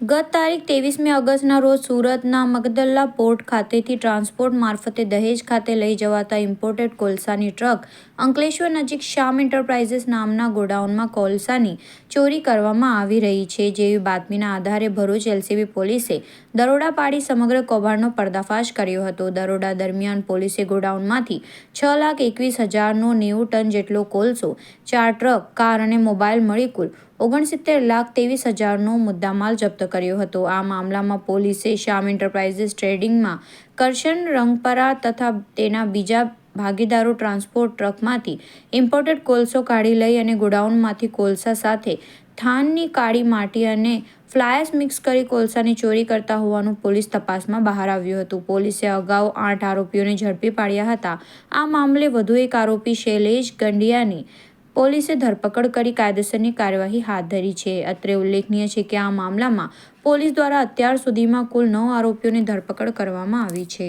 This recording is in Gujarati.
ગત તારીખ ત્રેવીસમી ઓગસ્ટના રોજ સુરતના મગદલ્લા પોર્ટ ખાતેથી ટ્રાન્સપોર્ટ મારફતે દહેજ ખાતે લઈ જવાતા ઇમ્પોર્ટેડ કોલસાની ટ્રક અંકલેશ્વર નજીક શ્યામ એન્ટરપ્રાઇઝીસ નામના ગોડાઉનમાં કોલસાની ચોરી કરવામાં આવી રહી છે, જેવી બાતમીના આધારે ભરૂચ એલસીબી પોલીસે દરોડા પાડી સમગ્ર કૌભાંડનો પર્દાફાશ કર્યો હતો. દરોડા દરમિયાન પોલીસે ગોડાઉનમાંથી છ લાખ એકવીસ હજારનો નેવું ટન જેટલો કોલસો, ચાર ટ્રક, કાર અને મોબાઈલ મળી કુલ ઓગણસિત્તેર લાખ ત્રેવીસ હજારનો મુદ્દામાલ જપ્ત કર્યો હતો. આ મામલામાં પોલીસે શ્યામ એન્ટરપ્રાઇઝીસ ટ્રેડિંગમાં કરશન રંગપરા તથા તેના બીજા ભાગીદારો ટ્રાન્સપોર્ટ ટ્રકમાંથી ઇમ્પોર્ટેડ કોલસો કાઢી લઈ અને ગોડાઉનમાંથી કોલસા સાથે થાનની કાળી માટી અને ફ્લાયર્સ મિક્સ કરી કોલસાની ચોરી કરતા હોવાનું પોલીસ તપાસમાં બહાર આવ્યું હતું. પોલીસે અગાઉ આઠ આરોપીઓને ઝડપી પાડ્યા હતા. આ મામલે વધુ એક આરોપી શૈલેષ ગંડિયાની પોલીસે ધરપકડ કરી કાયદેસરની કાર્યવાહી હાથ ધરી છે. અત્રે ઉલ્લેખનીય છે કે આ મામલામાં પોલીસ દ્વારા અત્યાર સુધીમાં કુલ નવ આરોપીઓની ધરપકડ કરવામાં આવી છે.